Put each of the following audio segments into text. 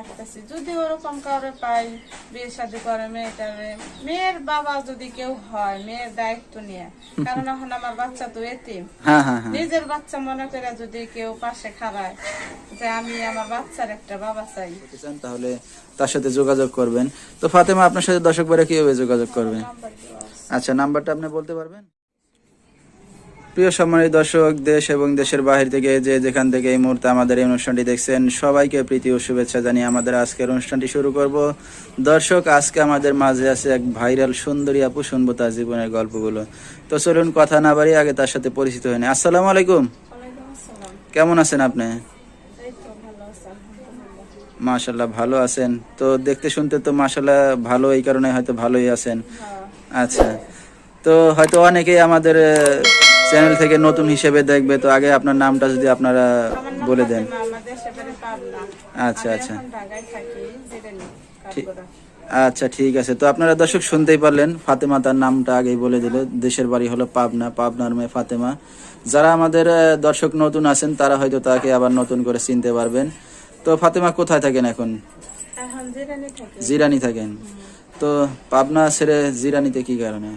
থাকতেছি যদি ওরকম কাউরে পাই বিয়ে শাদি করে মেয়েটারে মেয়ের বাবা যদি কেউ হয় মেয়ের দায়িত্ব নিয়ে কারণ এখন আমার বাচ্চা তো এতিম। হ্যাঁ হ্যাঁ হ্যাঁ। নিজের বাচ্চা মনে করে যদি কেউ পাশে খাড়ায় যে আমি আমার বাচ্চার একটা বাবা চাই। তাহলে তার সাথে যোগাযোগ করবেন। তো ফাতেমা আপনার সাথে দর্শক ভাইরা কীভাবে যোগাযোগ করবেন। আচ্ছা নাম্বারটা আপনি বলতে পারবেন? প্রিয় সম্মানিত দর্শক দেশ এবং দেশের বাহির থেকে যে যেখান থেকে এই মুহূর্তে আমাদের এই অনুষ্ঠানটি দেখছেন সবাইকে প্রীতি ও শুভেচ্ছা জানিয়ে আমাদের আজকের অনুষ্ঠানটি শুরু করব। দর্শক আজকে আমাদের মাঝে আছে এক ভাইরাল সুন্দরী আপু শুনব তার জীবনের গল্পগুলো। তো চলুন কথা না বাড়িয়ে আগে তার সাথে পরিচিত হয়নি আসসালামু আলাইকুম। কেমন আছেন আপনি? মাশাল্লাহ ভালো আছেন। তো দেখতে শুনতে তো মাশাল্লাহ ভালো এই কারণে হয়তো ভালোই আছেন। হ্যাঁ। আচ্ছা। তো হয়তো অনেকেই আমাদের চ্যানেল থেকে নতুন হিসেবে দেখবে তো আগে আপনার নামটা যদি আপনারা বলে দেন। আচ্ছা, আচ্ছা। আচ্ছা ঠিক আছে। তো আপনারা দর্শক শুনতেই পারলেন ফাতেমা তার নামটা আগেই বলে দিল। দেশের বাড়ি হলো পাবনা পাবনার মেয়ে ফাতেমা। যারা আমাদের দর্শক নতুন আছেন তারা হয়তো তাকে আবার নতুন করে চিনতে পারবেন। তো ফাতেমা কোথায় থাকেন এখন? জিরানি থাকেন। তো পাবনা ছেড়ে জিরানিতে কি কারণে?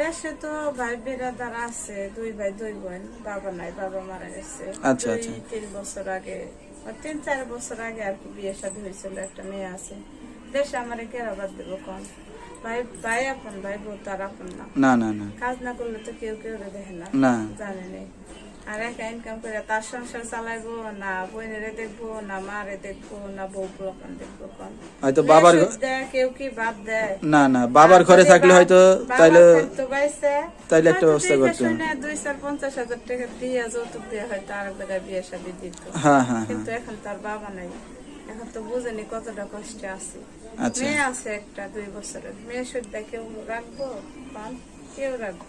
দেশে তো ভাই বিরাদার আছে দুই ভাই দুই বোন বাবা নাই বাবা মারা গেছে। আচ্ছা, আচ্ছা। তিন বছর আগে তিন চার বছর আগে আর কি বিয়ে শাদী হয়েছিল একটা মেয়ে আছে। দেশে আমার কেরাবাদ দেবো কম। ভাই ভাই আপন ভাই বউ তার আপন না। না না না। কাজ না করলে তো কেউ কেউ দেখে না। না। জানে নেই। আর একা ইনকাম করে তার সংসার চালাইবো না বোনেরে দেখব না মারে দেখব না বউ পোলাপান দেখব কোন। হয়তো বাবার কেউ কি বাদ দেয়? না না বাবার ঘরে থাকলে হয়তো তাইলে তাইলে একটা ব্যবস্থা দেখে করতেন। দুই চার পঞ্চাশ হাজার টাকা দিয়ে যৌতুক দিয়ে হয়তো আর এক জায়গায় বিয়ে শাদী দিত। হ্যাঁ হ্যাঁ হ্যাঁ। কিন্তু এখন তার বাবা নাই। এখন তো বুঝেনি কতটা কষ্টে আছে। আচ্ছা। মেয়ে আছে একটা দুই বছরের। মেয়ে সুদ্ধা কেউ রাখব? পান কেউ রাখব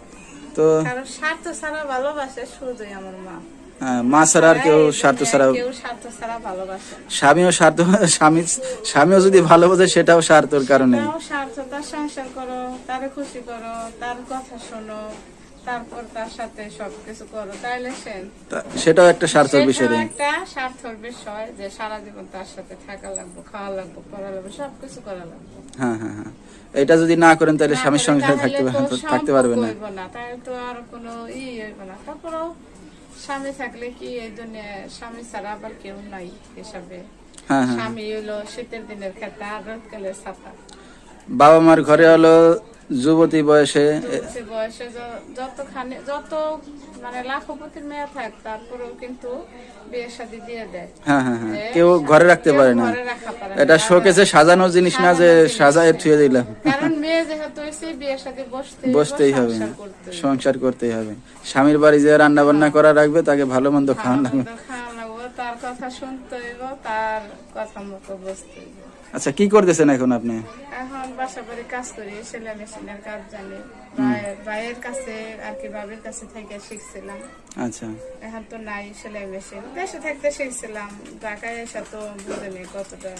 তো কারণ স্বার্থ ছাড়া ভালোবাসে শুধুই আমার মা। হ্যাঁ, মা ছাড়া আর কেউ স্বার্থ ছাড়া কেউ স্বার্থ ছাড়া। স্বামীও স্বার্থ স্বামী স্বামীও যদি ভালোবাসে সেটাও স্বার্থর কারণে। স্বার্থ। তার সংসার করো তার খুশি করো তার কথা শোনো। তারপর তার সাথে সবকিছু করো। তাইলে সে সেটাও একটা স্বার্থর বিষয় একটা স্বার্থর বিষয় যে সারা জীবন তার সাথে থাকা লাগবে খাওয়া লাগবে পড়া লাগবে সবকিছু করা লাগবে। হ্যাঁ হ্যাঁ হ্যাঁ। এটা যদি না করেন তাহলে স্বামীর থাকতে থাকতে পারবেন না। তাহলে তো আর কোনো ই হইব না। তারপরেও স্বামী থাকলে কি এই দুনিয়ায় স্বামী ছাড়া আবার কেউ নাই হিসাবে হ্যাঁ হ্যাঁ। স্বামী হলো শীতের দিনের খেতা আর রোদকালের ছাতা। বাবা মার ঘরে হলো যুবতী বয়সে বয়সে যতখানি যত মানে লাখপতির মেয়ে থাক তারপরেও কিন্তু বিয়ে শাদী দিয়ে দেয়। হ্যাঁ হ্যাঁ হ্যাঁ। কেউ ঘরে রাখতে পারে না। এটা শোকেছে সাজানো জিনিস না যে সাজায়। থুয়ে দিলাম। কারণ মেয়ে যেহেতু বিয়ে শাদী বসতে বসতেই হবে। সংসার করতে করতেই হবে। স্বামীর বাড়ি যে রান্না বান্না করা রাখবে তাকে ভালো মন্দ খাওয়ান লাগবে, তার কথা শুনতে হইব তার কথা মতো বসতে আচ্ছা কি করতেছেন এখন আপনি? এখন বাসা বাড়ি কাজ করি সেলাই মেশিনের কাজ জানি। ভাইয়ের- কাছে আর কি বাবির কাছে থেকে শিখছিলাম। আচ্ছা। এখন তো নাই সেলাই মেশিন। দেশে থাকতে শিখছিলাম ঢাকায় এসে তো বুঝেনি কতটা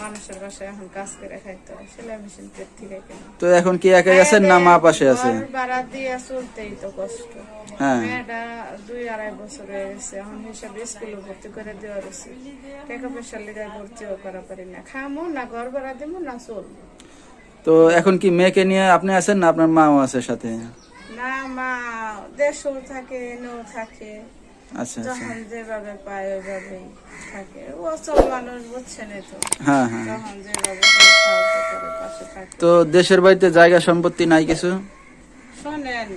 মানুষের বাসায় এখন কাজ করে খাইতো সেলাই মেশিন থেকে তো এখন কি একাই আছেন না মা পাশে আছে? ভাড়া দিয়ে চলতেই তো কষ্ট। হ্যাঁ। মেয়েটা দুই আড়াই বছর হয়ে গেছে এখন হিসাবে স্কুলে ভর্তি করে দেওয়া রয়েছে টাকা পয়সার লেগে ভর্তিও করা পারি না। খামো না ঘর ভাড়া দেবো না চলবো। তো এখন কি মেয়েকে নিয়ে আপনি আছেন না আপনার মাও আছে সাথে? না মা দেশও থাকে এনেও থাকে। আচ্ছা আচ্ছা। যখন যেভাবে পায় ওইভাবেই থাকে। ও সব মানুষ বুঝছেন তো। হ্যাঁ হ্যাঁ। যখন যেভাবে পাশে থাকে। তো দেশের বাড়িতে জায়গা সম্পত্তি নাই কিছু? শোনেন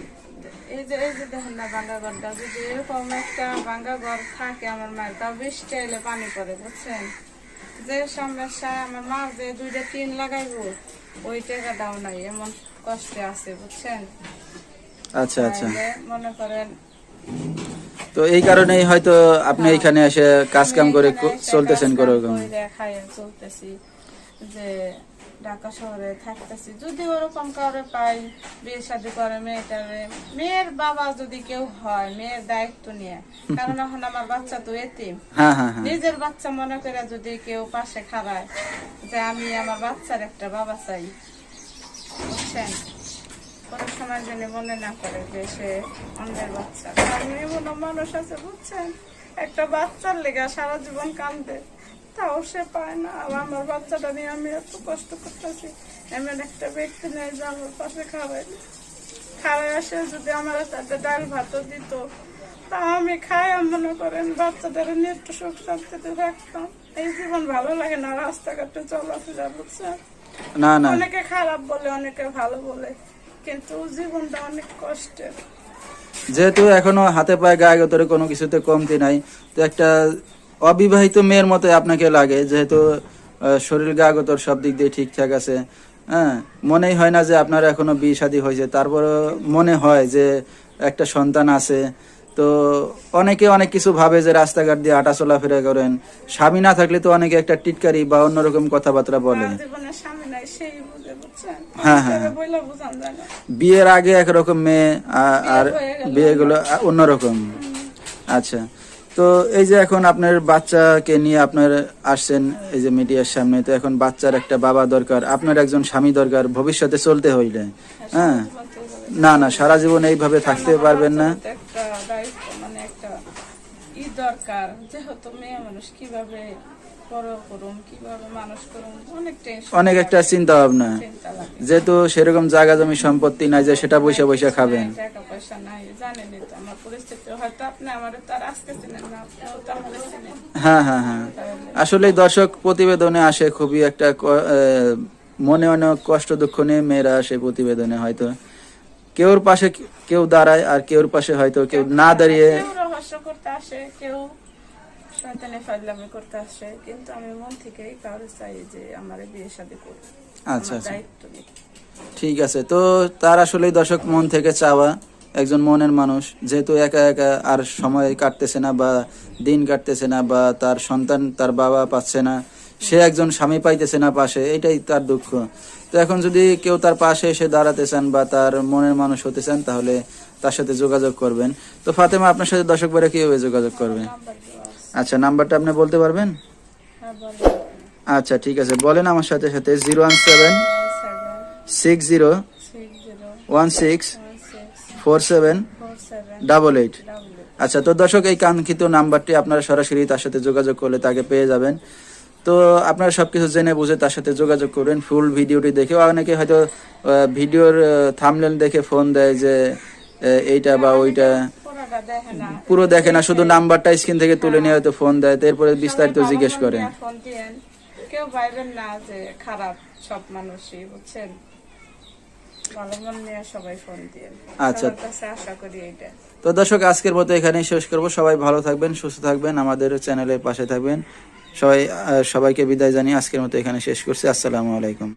এই যে এই যে দেখেন না ভাঙ্গা ঘরটা যদি এরকম একটা ভাঙ্গা ঘর থাকে আমার মায়ের তাও বৃষ্টি এলে পানি পড়ে বুঝছেন? যে সমস্যা আমার মা যে দুইটা টিন লাগাইবো ওই টাকাটাও নাই এমন কষ্টে আছে বুঝছেন? আচ্ছা আচ্ছা। মনে করেন তো এই কারণেই হয়তো আপনি এখানে এসে কাজ কাম করে চলতেছেন করে দেখায় চলতেছি। যে ঢাকা শহরে থাকতেছি। যদি ওরকম কাউরে পাই বিয়ে শাদী করে মেয়েটারে। মেয়ের বাবা যদি কেউ হয় মেয়ের দায়িত্ব নিয়ে। কারণ এখন আমার বাচ্চা তো এতিম। হ্যাঁ হ্যাঁ হ্যাঁ। নিজের বাচ্চা মনে করে যদি কেউ পাশে খাড়ায় যে আমি আমার বাচ্চার একটা বাবা চাই। বুঝছেন? কোনো সময় যেন মনে না করে যে সে অন্যের বাচ্চা। কারণ এমন মানুষ আছে বুঝছেন? একটা বাচ্চার লেগে সারা জীবন কান্দে। তাও সে পায় না। আর আমার বাচ্চাটা নিয়ে আমি এত কষ্ট করতেছি। এমন একটা ব্যক্তি নেই যে আমার পাশে খাওয়াই খাওয়াই আসে যদি আমার তাদের ডাল ভাতও দিত তা আমি খাই মনে করেন বাচ্চাদের নিয়ে একটু সুখ শান্তিতে থাকতাম। এই জীবন ভালো লাগে না রাস্তাঘাটে চলাফেরা বুঝছেন? না না। অনেকে খারাপ বলে অনেকে ভালো বলে কিন্তু জীবনটা অনেক কষ্টের। যেহেতু এখনও হাতে পায়ে গায়ে গতরে কোনো কিছুতে কমতি নাই তো একটা অবিবাহিত মেয়ের মতো আপনাকে লাগে যেহেতু শরীর গা গতর সব দিক দিয়ে ঠিকঠাক আছে। হ্যাঁ মনেই হয় না যে আপনার এখনও বিয়ে শাদী হয়েছে। তারপরে মনে হয় যে একটা সন্তান আছে। তো অনেকে অনেক কিছু ভাবে যে রাস্তাঘাট দিয়ে হাঁটা চলাফেরা করেন। স্বামী না থাকলে তো অনেকে একটা টিটকারি বা অন্যরকম কথাবার্তা বলে। হ্যাঁ, হ্যাঁ, না। বিয়ের আগে একরকম মেয়ে আর হয়ে গেল। বিয়েগুলো অন্যরকম। আচ্ছা। তো এই যে এখন আপনার বাচ্চাকে নিয়ে আপনার আসছেন এই যে মিডিয়ার সামনে, তো এখন বাচ্চার একটা বাবা দরকার, আপনার একজন স্বামী দরকার, ভবিষ্যতে চলতে হইলে হ্যাঁ? না না, সারা জীবন এইভাবে থাকতে পারবেন না। মানে দরকার, যেহেতু মেয়ে মানুষ কীভাবে অনেক একটা চিন্তা ভাবনা যেহেতু সেরকম জায়গা জমি সম্পত্তি নাই যে সেটা বসে বসে খাবেন। টাকা পয়সা নাই জানেনই তো আমার পরিস্থিতি। হয়তো আপনি আমার তার আজকে চিনেন না আপনিও তো আমার চিনেন। হ্যাঁ হ্যাঁ হ্যাঁ। আসলে দর্শক প্রতিবেদনে আসে খুবই একটা মনে অনেক কষ্ট দুঃখ নিয়ে মেয়েরা আসে প্রতিবেদনে হয়তো। কেউর পাশে কেউ দাঁড়ায় আর কেউর পাশে হয়তো কেউ না দাঁড়িয়ে করতে আসে কেউ শয়তানি ফাজলামি করতে আসে কিন্তু আমি মন থেকেই কারও চাই যে আমার বিয়ে শাদী করুক। আচ্ছা আচ্ছা। দায়িত্ব ঠিক আছে তো তার আসলে দর্শক মন থেকে চাওয়া একজন মনের মানুষ যেহেতু একা একা আর সময় কাটতেছে না বা দিন কাটতেছে না বা তার সন্তান তার বাবা পাচ্ছে না সে একজন স্বামী পাইতেছে না পাশে এটাই তার দুঃখ। তো এখন যদি কেউ তার পাশে এসে দাঁড়াতে চান বা তার মনের মানুষ হতে চান তাহলে তার সাথে যোগাযোগ করবেন। তো ফাতেমা আপনার সাথে দর্শক বেড়ে কীভাবে যোগাযোগ করবে? আছে আচ্ছা নাম্বারটা আপনি বলতে পারবেন? হ্যাঁ আচ্ছা ঠিক আছে। বলেন আমার সাথে সাথে zero one seven six zero one six four seven double eight. আচ্ছা তো দর্শক এই কাঙ্ক্ষিত নাম্বারটি আপনারা সরাসরি তার সাথে যোগাযোগ করলে তাকে পেয়ে যাবেন। তো আপনারা সব কিছু জেনে বুঝে তার সাথে যোগাযোগ করবেন ফুল ভিডিওটি দেখে। অনেকে হয়তো ভিডিওর থামলেন দেখে ফোন দেয় যে এইটা বা ওইটা পুরো দেখে না শুধু নাম্বারটা স্ক্রিন থেকে তুলে নিয়ে হয়তো ফোন দেয় তারপরে বিস্তারিত জিজ্ঞেস করে। কেউ ভাইবেন না যে খারাপ সব মানুষই বুঝছেন? আচ্ছা। তো দর্শক আজকের মতো এখানেই শেষ করব। সবাই ভালো থাকবেন সুস্থ থাকবেন আমাদের চ্যানেলের পাশে থাকবেন। সবাই সবাইকে বিদায় জানিয়ে আজকের মতো এখানে শেষ করছি। আসসালামু আলাইকুম।